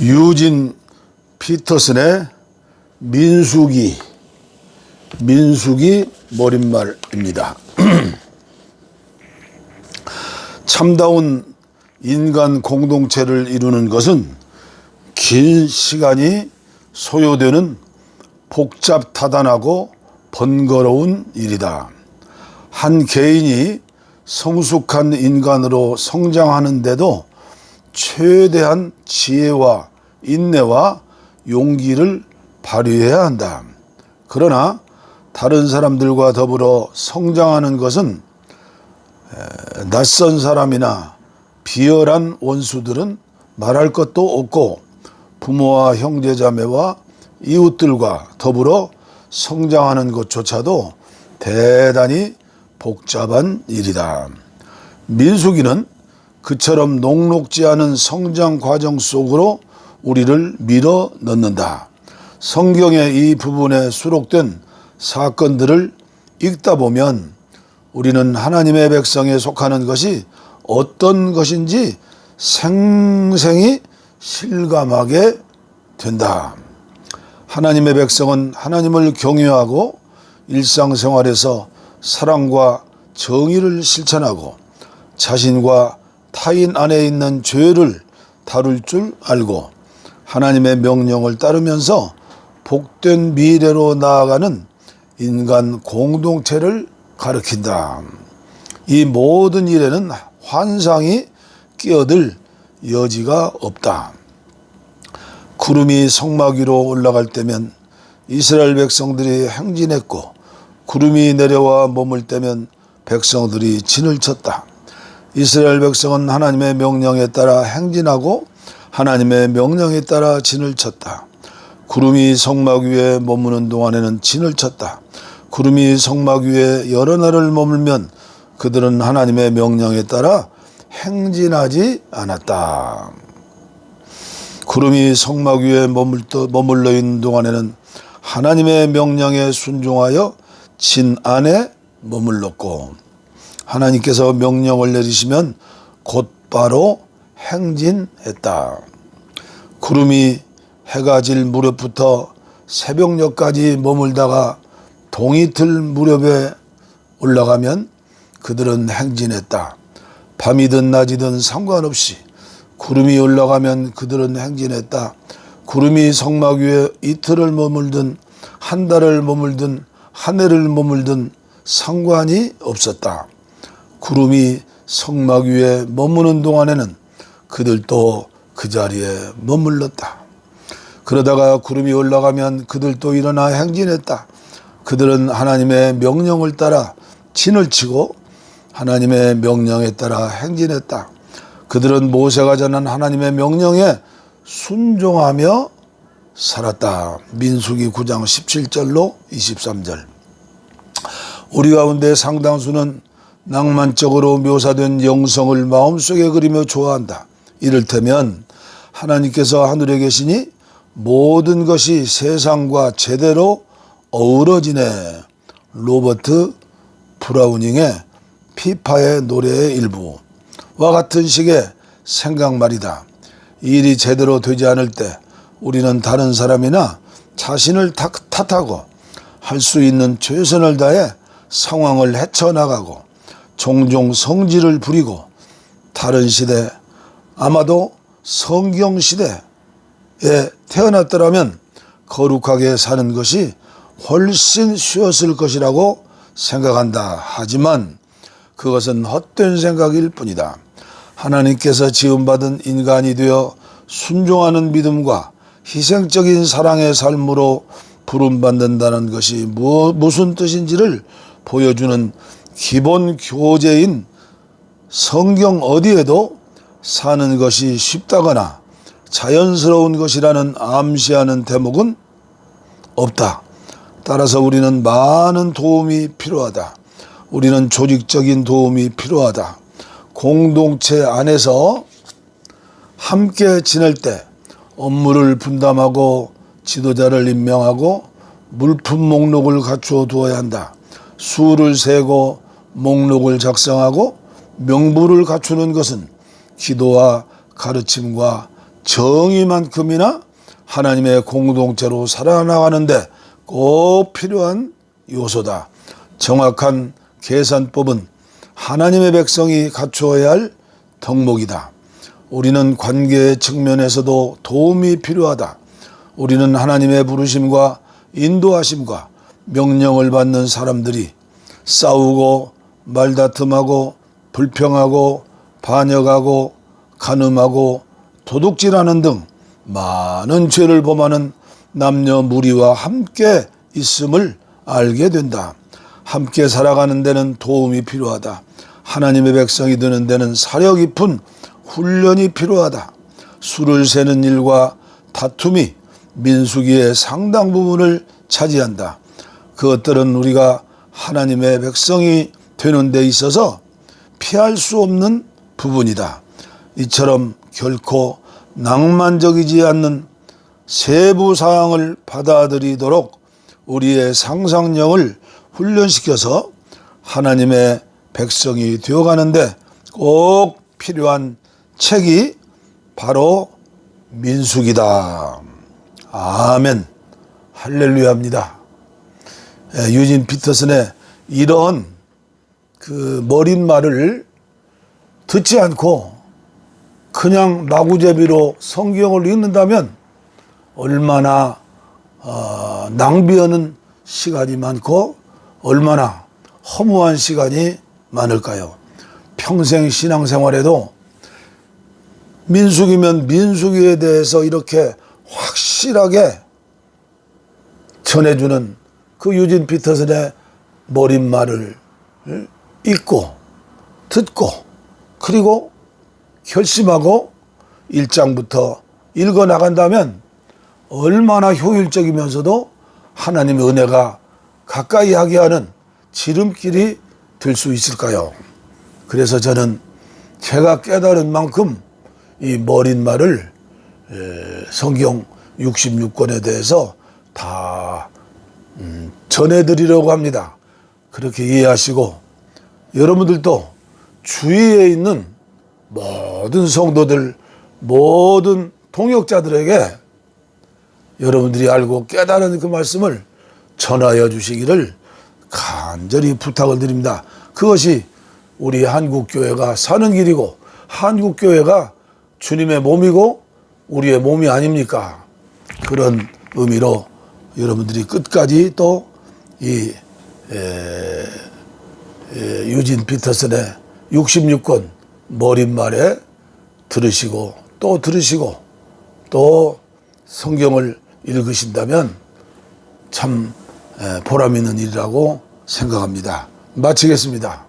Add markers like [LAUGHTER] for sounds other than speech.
유진 피터슨의 민수기 민수기 머릿말입니다. [CLEARS THROAT] 참다운 인간 공동체를 이루는 것은 긴 시간이 소요되는 복잡 타단하고 번거로운 일이다. 한 개인이 성숙한 인간으로 성장하는데도 최대한 지혜와 인내와 용기를 발휘해야 한다. 그러나 다른 사람들과 더불어 성장하는 것은 에, 낯선 사람이나 비열한 원수들은 말할 것도 없고 부모와 형제자매와 이웃들과 더불어 성장하는 것조차도 대단히 복잡한 일이다. 민수기는 그처럼 녹록지 않은 성장 과정 속으로 우리를 밀어 넣는다. 성경의 이 부분에 수록된 사건들을 읽다 보면 우리는 하나님의 백성에 속하는 것이 어떤 것인지 생생히 실감하게 된다. 하나님의 백성은 하나님을 경외하고 일상생활에서 사랑과 정의를 실천하고 자신과 타인 안에 있는 죄를 다룰 줄 알고 하나님의 명령을 따르면서 복된 미래로 나아가는 인간 공동체를 가르친다. 이 모든 일에는 환상이 끼어들 여지가 없다. 구름이 성막 위로 올라갈 때면 이스라엘 백성들이 행진했고 구름이 내려와 머물 때면 백성들이 진을 쳤다. 이스라엘 백성은 하나님의 명령에 따라 행진하고 하나님의 명령에 따라 진을 쳤다. 구름이 성막 위에 머무는 동안에는 진을 쳤다. 구름이 성막 위에 여러 날을 머물면 그들은 하나님의 명령에 따라 행진하지 않았다. 구름이 성막 위에 머물러 있는 동안에는 하나님의 명령에 순종하여 진 안에 머물렀고 하나님께서 명령을 내리시면 곧바로 행진했다. 구름이 해가 질 무렵부터 새벽녘까지 머물다가 동이 틀 무렵에 올라가면 그들은 행진했다. 밤이든 낮이든 상관없이 구름이 올라가면 그들은 행진했다. 구름이 성막 위에 이틀을 머물든 한 달을 머물든 한 해를 머물든 상관이 없었다. 구름이 성막 위에 머무는 동안에는 그들도 그 자리에 머물렀다. 그러다가 구름이 올라가면 그들도 일어나 행진했다. 그들은 하나님의 명령을 따라 진을 치고 하나님의 명령에 따라 행진했다. 그들은 모세가 전한 하나님의 명령에 순종하며 살았다. 민수기 9장 17절로 23절. 우리 가운데 상당수는 낭만적으로 묘사된 영성을 마음속에 그리며 좋아한다. 이를테면 하나님께서 하늘에 계시니 모든 것이 세상과 제대로 어우러지네. 로버트 브라우닝의 피파의 노래의 일부와 같은 식의 생각 말이다. 일이 제대로 되지 않을 때 우리는 다른 사람이나 자신을 탓하고 할 수 있는 최선을 다해 상황을 헤쳐나가고 종종 성질을 부리고 다른 시대 아마도 성경 시대에 태어났더라면 거룩하게 사는 것이 훨씬 쉬웠을 것이라고 생각한다. 하지만 그것은 헛된 생각일 뿐이다. 하나님께서 지음받은 인간이 되어 순종하는 믿음과 희생적인 사랑의 삶으로 부름받는다는 것이 무슨 뜻인지를 보여주는 기본 교재인 성경 어디에도 사는 것이 쉽다거나 자연스러운 것이라는 암시하는 대목은 없다. 따라서 우리는 많은 도움이 필요하다. 우리는 조직적인 도움이 필요하다. 공동체 안에서 함께 지낼 때 업무를 분담하고 지도자를 임명하고 물품 목록을 갖추어 두어야 한다. 수를 세고 목록을 작성하고 명부를 갖추는 것은 기도와 가르침과 정의만큼이나 하나님의 공동체로 살아나가는데 꼭 필요한 요소다. 정확한 계산법은 하나님의 백성이 갖추어야 할 덕목이다. 우리는 관계 측면에서도 도움이 필요하다. 우리는 하나님의 부르심과 인도하심과 명령을 받는 사람들이 싸우고 말다툼하고 불평하고 반역하고 간음하고 도둑질하는 등 많은 죄를 범하는 남녀 무리와 함께 있음을 알게 된다. 함께 살아가는 데는 도움이 필요하다. 하나님의 백성이 되는 데는 사려 깊은 훈련이 필요하다. 술을 세는 일과 다툼이 민수기의 상당 부분을 차지한다. 그것들은 우리가 하나님의 백성이 되는 데 있어서 피할 수 없는 부분이다. 이처럼 결코 낭만적이지 않는 세부 사항을 받아들이도록 우리의 상상력을 훈련시켜서 하나님의 백성이 되어가는데 꼭 필요한 책이 바로 민숙이다. 아멘. 할렐루야입니다. 예, 유진 피터슨의 이런 그 머릿말을 듣지 않고 그냥 마구제비로 성경을 읽는다면 얼마나 어, 낭비하는 시간이 많고 얼마나 허무한 시간이 많을까요? 평생 신앙생활에도 민숙이면 민숙이에 대해서 이렇게 확실하게 전해주는 그 유진 피터슨의 머릿말을 읽고 듣고 그리고 결심하고 일장부터 읽어 나간다면 얼마나 효율적이면서도 하나님의 은혜가 가까이 하게 하는 지름길이 될 수 있을까요? 그래서 저는 제가 깨달은 만큼 이 머릿말을 에, 성경 66권에 대해서 다 음, 전해드리려고 합니다. 그렇게 이해하시고 여러분들도 주위에 있는 모든 성도들, 모든 통역자들에게 여러분들이 알고 깨달은 그 말씀을 전하여 주시기를 간절히 부탁을 드립니다. 그것이 우리 한국교회가 사는 길이고 한국교회가 주님의 몸이고 우리의 몸이 아닙니까? 그런 의미로 여러분들이 끝까지 또이 유진 피터슨의 66권 머릿말에 들으시고 또 들으시고 또 성경을 읽으신다면 참 에, 보람 있는 일이라고 생각합니다. 마치겠습니다.